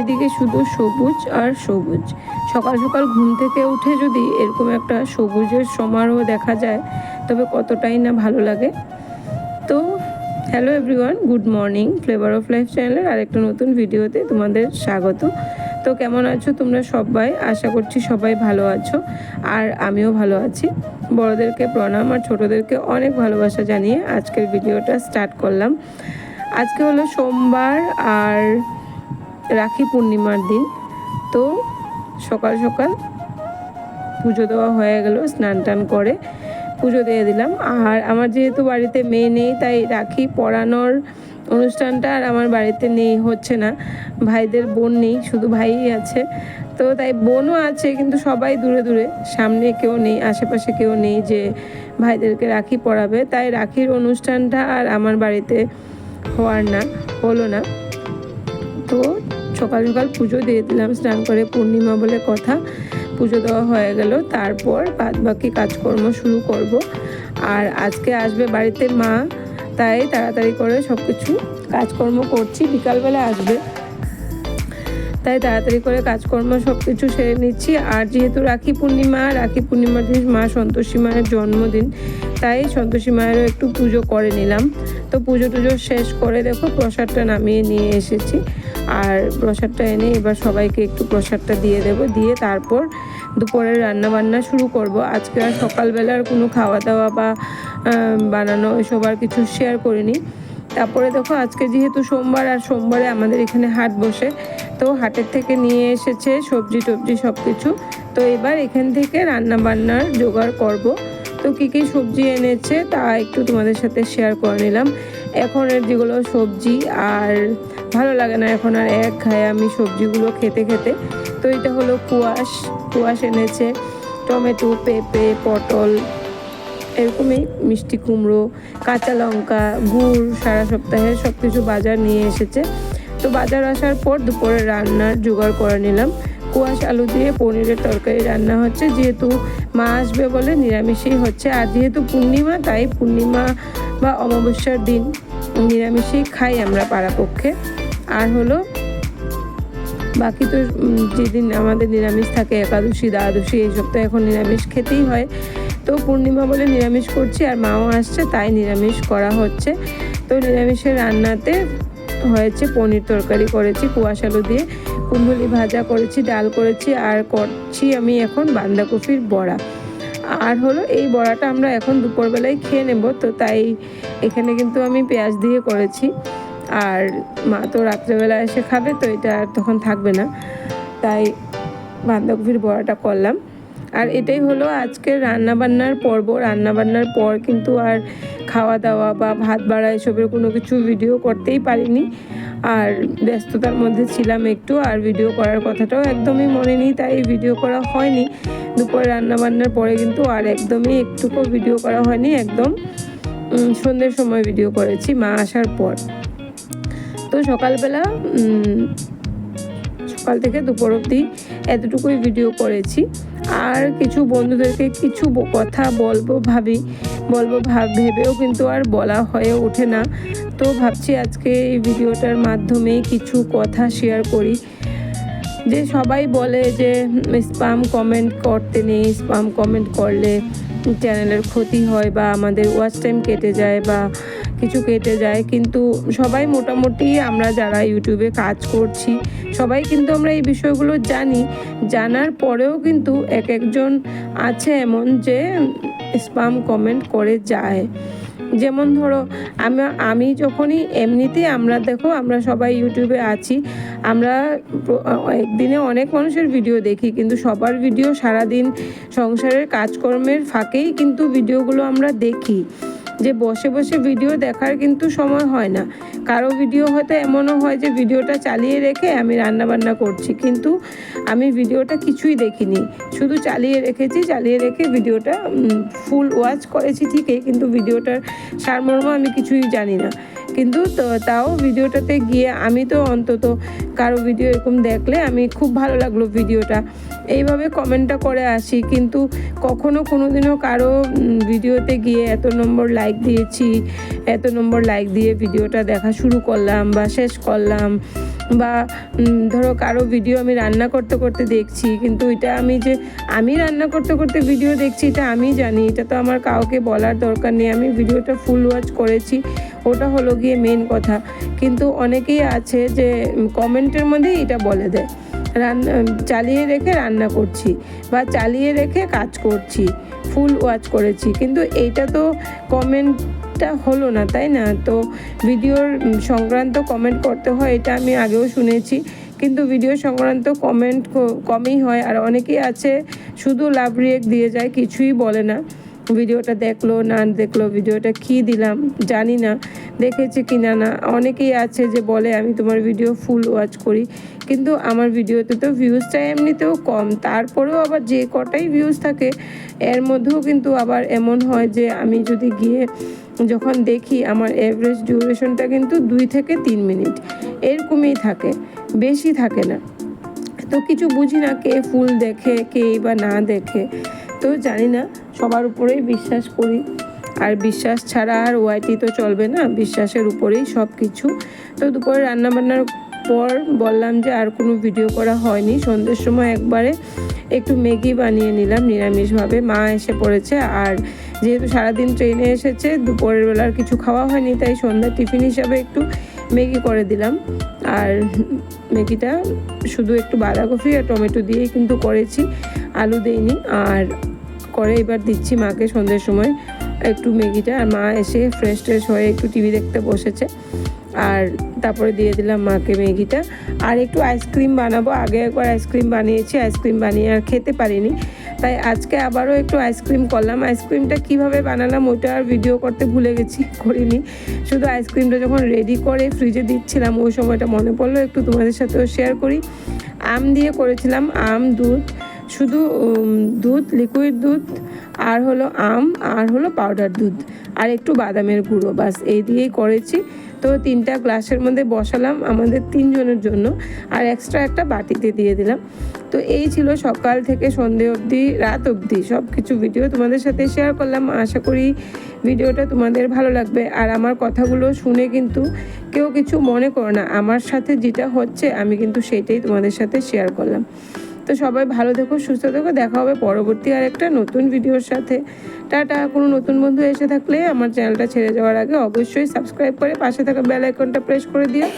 চারিদিকে শুধু সবুজ আর সবুজ। সকাল সকাল ঘুম থেকে উঠে যদি এরকম একটা সবুজের সমারোহ দেখা যায়, তবে কতটাই না ভালো লাগে। তো hello everyone good morning flavour of life চ্যানেলের আরেকটা নতুন ভিডিওতে তোমাদের স্বাগত। তো কেমন আছো তোমরা সবাই? আশা করছি সবাই ভালো আছো, আর আমিও ভালো আছি। বড়দেরকে প্রণাম আর ছোটোদেরকে অনেক ভালোবাসা জানিয়ে আজকের ভিডিওটা স্টার্ট করলাম। আজকে হলো সোমবার আর রাখি পূর্ণিমার দিন। তো সকাল সকাল পুজো দেওয়া হয়ে গেল, স্নান টান করে পুজো দিয়ে দিলাম। আর আমার যেহেতু বাড়িতে মেয়ে নেই, তাই রাখি পরানোর অনুষ্ঠানটা আর আমার বাড়িতে নেই, হচ্ছে না। ভাইদের বোন নেই, শুধু ভাইই আছে। তো তাই বোনও আছে, কিন্তু সবাই দূরে দূরে। সামনে কেউ নেই, আশেপাশে কেউ নেই যে ভাইদেরকে রাখি পরাবে তাই রাখির অনুষ্ঠানটা আর আমার বাড়িতে হওয়ার না, হলো না। তো সকাল সকাল পুজো দিয়ে দিলাম, স্নান করে পূর্ণিমা বলে কথা, পুজো দেওয়া হয়ে গেল। তারপর বাদ বাকি কাজকর্ম শুরু করব। আর আজকে আসবে বাড়িতে মা, তাই তাড়াতাড়ি করে সব কিছু কাজকর্ম করছি, বিকালবেলা আসবে। তাই তাড়াতাড়ি করে কাজকর্ম সব কিছু সেরে নিচ্ছি। আর যেহেতু রাখি পূর্ণিমা, রাখি পূর্ণিমার দিন মা সন্তোষী মায়ের জন্মদিন, তাই সন্তোষী মায়েরও একটু পুজো করে নিলাম। তো পুজো টুজো শেষ করে দেখো প্রসাদটা নামিয়ে নিয়ে এসেছি। আর প্রসাদটা এনে এবার সবাইকে একটু প্রসাদটা দিয়ে দেব। দিয়ে তারপর দুপুরের রান্না বান্না শুরু করব। আজকে আর সকালবেলার কোনো খাওয়া দাওয়া বা বানানো এসব আর কিছু শেয়ার করিনি। তারপরে দেখো আজকে যেহেতু সোমবার আর সোমবারে আমাদের এখানে হাট বসে, তো হাটের থেকে নিয়ে এসেছে সবজি টবজি সব কিছু তো এবার এখান থেকে রান্না বান্নার জোগাড় করব। তো কী কী সবজি এনেছে তা একটু তোমাদের সাথে শেয়ার করে নিলাম। এখনের যেগুলো সবজি আর ভালো লাগে না এখন আর এক খায় আমি সবজিগুলো খেতে খেতে। তো এটা হলো কুয়াশ কুয়াশ এনেছে, টমেটো, পেঁপে, পটল, এরকমই মিষ্টি কুমড়ো, কাঁচা লঙ্কা, গুড় সারা সপ্তাহে সব কিছু বাজার নিয়ে এসেছে। তো বাজার আসার পর দুপুরে রান্নার জোগাড় করে নিলাম। কুয়াশ আলু দিয়ে পনিরের তরকারি রান্না হচ্ছে, যেহেতু মা আসবে বলে নিরামিষই হচ্ছে। আর যেহেতু পূর্ণিমা, তাই পূর্ণিমা বা অমাবস্যার দিন নিরামিষই খাই আমরা পাড়াপক্ষে। আর হলো, বাকি তো যেদিন আমাদের নিরামিষ থাকে, একাদশী, দ্বাদশী, এইসব তো এখন নিরামিষ খেতেই হয়। তো পূর্ণিমা বলে নিরামিষ করছি, আর মাও আসছে, তাই নিরামিষ করা হচ্ছে। তো নিরামিষের রান্নাতে হয়েছে পনির তরকারি করেছি, কুয়াশ আলু দিয়ে। কুন্দুলি ভাজা করেছি, ডাল করেছি, আর করছি আমি এখন বাঁধাকপির বড়া। আর হলো এই বড়াটা আমরা এখন দুপুরবেলায় খেয়ে নেব, তো তাই এখানে কিন্তু আমি পেঁয়াজ দিয়ে করেছি। আর মা তো রাত্রেবেলা এসে খাবে, তো এটা আর তখন থাকবে না। তাই বাঁধাকপির বড়াটা করলাম। আর এটাই হলো আজকের রান্নাবান্নার পর্ব। রান্নাবান্নার পর কিন্তু আর খাওয়া দাওয়া বা ভাত বাড়া এসবের কোনো কিছু ভিডিও করতেই পারিনি। আর ব্যস্ততার মধ্যে ছিলাম একটু, আর ভিডিও করার কথাটাও একদমই মনে নেই, তাই ভিডিও করা হয়নি। দুপুরে রান্নাবান্নার পরে কিন্তু আর একদমই একটুকু ভিডিও করা হয়নি, একদম সন্ধ্যের সময় ভিডিও করেছি মা আসার পর। তো সকালবেলা সকাল থেকে দুপুর অবধি এতটুকুই ভিডিও করেছি। আর কিছু বন্ধুদেরকে কিছু কথা বলব ভাবি, বলব ভাব, ভেবেও কিন্তু আর বলা হয়ে ওঠে না। তো ভাবছি আজকে এই ভিডিওটার মাধ্যমে কিছু কথা শেয়ার করি। যে সবাই বলে যে স্পাম কমেন্ট করতে নেই স্পাম কমেন্ট করলে চ্যানেলের ক্ষতি হয় বা আমাদের ওয়াচ টাইম কেটে যায় বা কিছু কেটে যায়। কিন্তু সবাই মোটামুটি আমরা যারা ইউটিউবে কাজ করছি, সবাই কিন্তু আমরা এই বিষয়গুলো জানি। জানার পরেও কিন্তু এক একজন আছে এমন যে স্পাম কমেন্ট করে যায়। যেমন ধরো, আমি আমি যখনই এমনিতেই আমরা দেখো, আমরা সবাই ইউটিউবে আছি, আমরা একদিনে অনেক মানুষের ভিডিও দেখি, কিন্তু সবার ভিডিও সারাদিন সংসারের কাজকর্মের ফাঁকেই কিন্তু ভিডিওগুলো আমরা দেখি। যে বসে বসে ভিডিও দেখার কিন্তু সময় হয় না। কারও ভিডিও হয়তো এমনও হয় যে ভিডিওটা চালিয়ে রেখে আমি রান্না বান্না করছি, কিন্তু আমি ভিডিওটা কিছুই দেখিনি। শুধু চালিয়ে রেখেছি, চালিয়ে রেখে ভিডিওটা ফুল ওয়াচ করেছি ঠিকই, কিন্তু ভিডিওটার সারমর্ম আমি কিছুই জানি না। কিন্তু তাও ভিডিওটাতে গিয়ে আমি তো অন্তত কারও ভিডিও এরকম দেখলে আমি খুব ভালো লাগল ভিডিওটা। এইভাবে কমেন্টটা করে আসি, কিন্তু কখনো কোনোদিনও কারও ভিডিওতে গিয়ে এত নম্বর লাইক দিয়েছি, এত নম্বর লাইক দিয়ে ভিডিওটা দেখা শুরু করলাম বা শেষ করলাম বা ধরো কারও ভিডিও আমি রান্না করতে করতে দেখছি, কিন্তু এটা আমি যে, আমি রান্না করতে করতে ভিডিও দেখছি, এটা আমি জানি, এটা তো আমার কাউকে বলার দরকার নেই, আমি ভিডিওটা ফুল ওয়াচ করেছি, ওটা হলো গিয়ে মেন কথা। কিন্তু অনেকেই আছে যে কমেন্টের মধ্যেই এটা বলে দেয়। রান্না চালিয়ে রেখে রান্না করছি বা চালিয়ে রেখে কাজ করছি ফুল ওয়াচ করেছি। কিন্তু এইটা তো কমেন্টটা হলো না, তাই না? তো ভিডিওর সংক্রান্ত কমেন্ট করতে হয়, এটা আমি আগেও শুনেছি। কিন্তু ভিডিও সংক্রান্ত কমেন্ট কমই হয়। আর অনেকেই আছে, শুধু লাভ রিয়েক্ট দিয়ে যায়, কিছুই বলে না। ভিডিওটা দেখল, না দেখল, ভিডিওটা কি দিলাম জানি না, দেখেছে কি না না। অনেকেই আছে যে বলে, আমি তোমার ভিডিও ফুল ওয়াচ করি। কিন্তু আমার ভিডিওতে তো ভিউজটা এমনিতেও কম। তারপরেও আবার যে কটাই ভিউজ থাকে, এর মধ্যেও কিন্তু আবার এমন হয় যে আমি যদি গিয়ে যখন দেখি, আমার এভারেজ ডিউরেশনটা কিন্তু দুই থেকে তিন মিনিট। এরকমই থাকে, বেশি থাকে না। তো কিছু বুঝি না কে ফুল দেখে, কে বা না দেখে। তো জানি না সবার উপরেই বিশ্বাস করি। আর বিশ্বাস ছাড়া আর ওয়াইটি তো চলবে না। বিশ্বাসের উপরেই সব কিছু তো দুপুরে রান্নাবান্নার পর বললাম যে আর কোনো ভিডিও করা হয়নি। সন্ধ্যের সময় একবারে একটু ম্যাগি বানিয়ে নিলাম নিরামিষভাবে। মা এসে পড়েছে আর যেহেতু সারাদিন ট্রেনে এসেছে, দুপুরের বেলার কিছু খাওয়া হয়নি, তাই সন্ধ্যার টিফিন হিসাবে একটু ম্যাগি করে দিলাম। আর ম্যাগিটা শুধু একটু বাঁধাকপি আর টমেটো দিয়েই কিন্তু করেছি। আলু দেইনি। আর করে, এবার দিচ্ছি মাকে সন্ধ্যের সময় একটু ম্যাগিটা। আর মা এসে ফ্রেশ ট্রেশ হয়ে একটু টিভি দেখতে বসেছে। আর তারপরে দিয়ে দিলাম মাকে ম্যাগিটা। আর একটু আইসক্রিম বানাবো। আগে একবার আইসক্রিম বানিয়েছি আইসক্রিম বানিয়ে আর খেতে পারিনি। তাই আজকে আবারও একটু আইসক্রিম করলাম। আইসক্রিমটা কীভাবে বানালাম ওইটা আর ভিডিও করতে ভুলে গেছি, করিনি। শুধু আইসক্রিমটা যখন রেডি করে ফ্রিজে দিচ্ছিলাম, ওই সময়টা মনে পড়ল। একটু তোমাদের সাথেও শেয়ার করি। আম দিয়ে করেছিলাম আম, দুধ শুধু দুধ লিকুইড দুধ, আর হলো আম, আর হলো পাউডার দুধ, আর একটু বাদামের গুঁড়ো বাস এই দিয়েই করেছি। তো তিনটা গ্লাসের মধ্যে বসালাম আমাদের তিনজনের জন্য, আর এক্সট্রা একটা বাটিতে দিয়ে দিলাম। তো এই ছিল সকাল থেকে সন্ধে অবধি, রাত অবধি সব কিছু ভিডিও তোমাদের সাথে শেয়ার করলাম। আশা করি ভিডিওটা তোমাদের ভালো লাগবে। আর আমার কথাগুলো শুনে কিন্তু কেউ কিছু মনে করো না, আমার সাথে যেটা হচ্ছে আমি কিন্তু সেটাই তোমাদের সাথে শেয়ার করলাম। তো সবাই ভালো থেকো, সুস্থ থেকো। দেখা হবে পরবর্তী আর একটা নতুন ভিডিওর সাথে। টাটা, কোনো নতুন বন্ধু এসে থাকলে আমার চ্যানেলটা ছেড়ে যাওয়ার আগে অবশ্যই সাবস্ক্রাইব করে পাশে থাকা বেল আইকনটা প্রেস করে দিও।